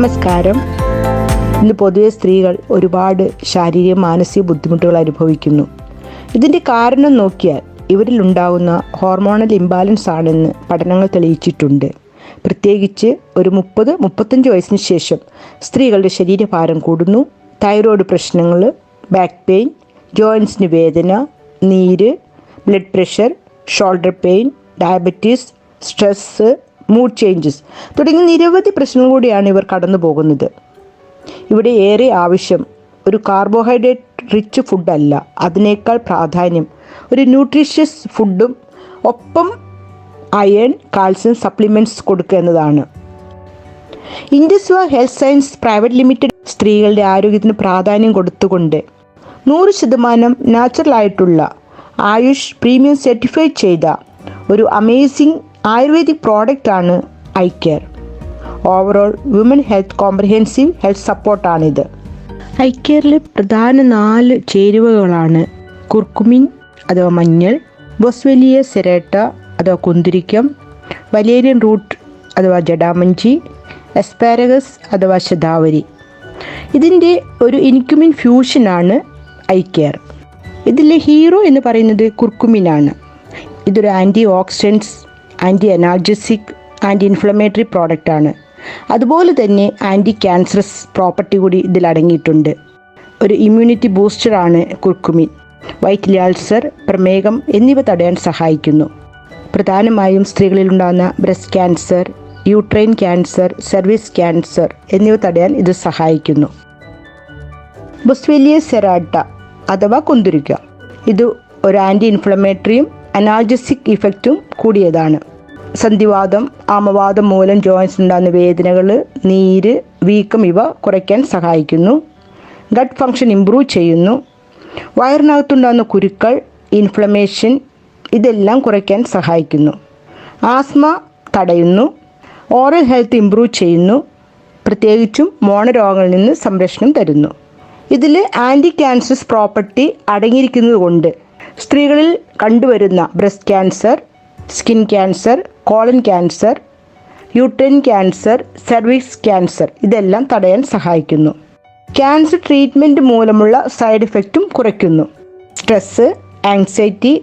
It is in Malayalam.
നമസ്കാരം. ഇന്ന് പൊതുവെ സ്ത്രീകൾ ഒരുപാട് ശാരീരിക മാനസിക ബുദ്ധിമുട്ടുകൾ അനുഭവിക്കുന്നു. ഇതിന്റെ കാരണം നോക്കിയാൽ ഇവരിൽ ഉണ്ടാകുന്ന ഹോർമോണൽ ഇംബാലൻസ് ആണെന്ന് പഠനങ്ങൾ തെളിയിച്ചിട്ടുണ്ട്. പ്രത്യേകിച്ച് ഒരു മുപ്പത് മുപ്പത്തഞ്ച് വയസ്സിന് ശേഷം സ്ത്രീകളുടെ ശരീരഭാരം കൂടുന്നു. തൈറോയ്ഡ് പ്രശ്നങ്ങൾ ബാക്ക് പെയിൻ ജോയിൻസിന് വേദന നീര് blood pressure shoulder pain diabetes stress mood changes തുടങ്ങി നിരവധി പ്രശ്നങ്ങൾ കൂടിയാണ് ഇവർ കടന്നു പോകുന്നത് ഇവിടെ ഏറെ ആവശ്യം ഒരു കാർബോഹൈഡ്രേറ്റ് റിച്ച് ഫുഡല്ല അതിനേക്കാൾ പ്രാധാന്യം ഒരു ന്യൂട്രീഷ്യസ് ഫുഡും ഒപ്പം അയൺ കാൽസ്യം സപ്ലിമെന്റ്സ് കൊടുക്കുക എന്നതാണ്. ഇൻഡസ്വ ഹെൽത്ത് സയൻസ് പ്രൈവറ്റ് ലിമിറ്റഡ് സ്ത്രീകളുടെ ആരോഗ്യത്തിന് പ്രാധാന്യം കൊടുത്തുകൊണ്ട് നൂറ് ശതമാനം നാച്ചുറൽ ആയിട്ടുള്ള ആയുഷ് പ്രീമിയം സർട്ടിഫൈ ചെയ്ത ഒരു അമേസിംഗ് ആയുർവേദിക് പ്രോഡക്റ്റ് ആണ് I care. Overall women health comprehensive health സപ്പോർട്ടാണിത് I കെയറിലെ പ്രധാന നാല് ചേരുവകളാണ്. കുർക്കുമിൻ അഥവാ മഞ്ഞൾ ബൊസ്വെലിയ സെരേട്ട അഥവാ കുന്തിരിക്കം വലേരിയൻ റൂട്ട് അഥവാ ജഡാമഞ്ചി എസ്പാരഗസ് അഥവാ ശതാവരി. ഇതിന്റെ ഒരു ഇൻക്യുമിൻ ഫ്യൂഷനാണ് ഐ കെയർ. ഇതിലെ ഹീറോ എന്ന് പറയുന്നത് കുർക്കുമിനാണ്. ഇതൊരു anti oxidants anti analgesic anti inflammatory product ആണ്. അതുപോലെ തന്നെ ആന്റി ക്യാൻസറസ് പ്രോപ്പർട്ടി കൂടി ഇതിൽ അടങ്ങിയിട്ടുണ്ട്. ഒരു ഇമ്മ്യൂണിറ്റി ബൂസ്റ്ററാണ് കുർക്കുമിൻ വൈറ്റ് അൾസർ പ്രമേഹം എന്നിവ തടയാൻ സഹായിക്കുന്നു. പ്രധാനമായും സ്ത്രീകളിൽ ഉണ്ടാകുന്ന breast cancer uterine cancer service cancer എന്നിവ തടയാൻ ഇത് സഹായിക്കുന്നു. ബുസ്വെലിയ സെറാട്ട അഥവാ കുന്തുരിക്ക ഇത് ഒരു ആന്റി ഇൻഫ്ലമേറ്ററിയും അനാൾജസിക് ഇഫക്റ്റും കൂടിയതാണ്. സന്ധിവാദം ആമവാദം മൂലം ജോയിൻസ് ഉണ്ടാകുന്ന വേദനകൾ നീര് വീക്കം ഇവ കുറയ്ക്കാൻ സഹായിക്കുന്നു. ഗട്ട് ഫങ്ഷൻ ഇമ്പ്രൂവ് ചെയ്യുന്നു. വയറിനകത്തുണ്ടാകുന്ന കുരുക്കൾ ഇൻഫ്ലമേഷൻ ഇതെല്ലാം കുറയ്ക്കാൻ സഹായിക്കുന്നു. ആസ്മ തടയുന്നു. ഓറൽ ഹെൽത്ത് ഇമ്പ്രൂവ് ചെയ്യുന്നു. പ്രത്യേകിച്ചും മോണരോഗങ്ങളിൽ നിന്ന് സംരക്ഷണം തരുന്നു. ഇതിൽ ആന്റി ക്യാൻസർ പ്രോപ്പർട്ടി അടങ്ങിയിരിക്കുന്നത് കൊണ്ട് സ്ത്രീകളിൽ കണ്ടുവരുന്ന breast cancer skin cancer colon cancer uterine cancer cervix cancer ഇതെല്ലാം തടയാൻ സഹായിക്കുന്നു. ക്യാൻസർ ട്രീറ്റ്മെന്റ് മൂലമുള്ള സൈഡ് എഫക്റ്റും കുറയ്ക്കുന്നു. Stress anxiety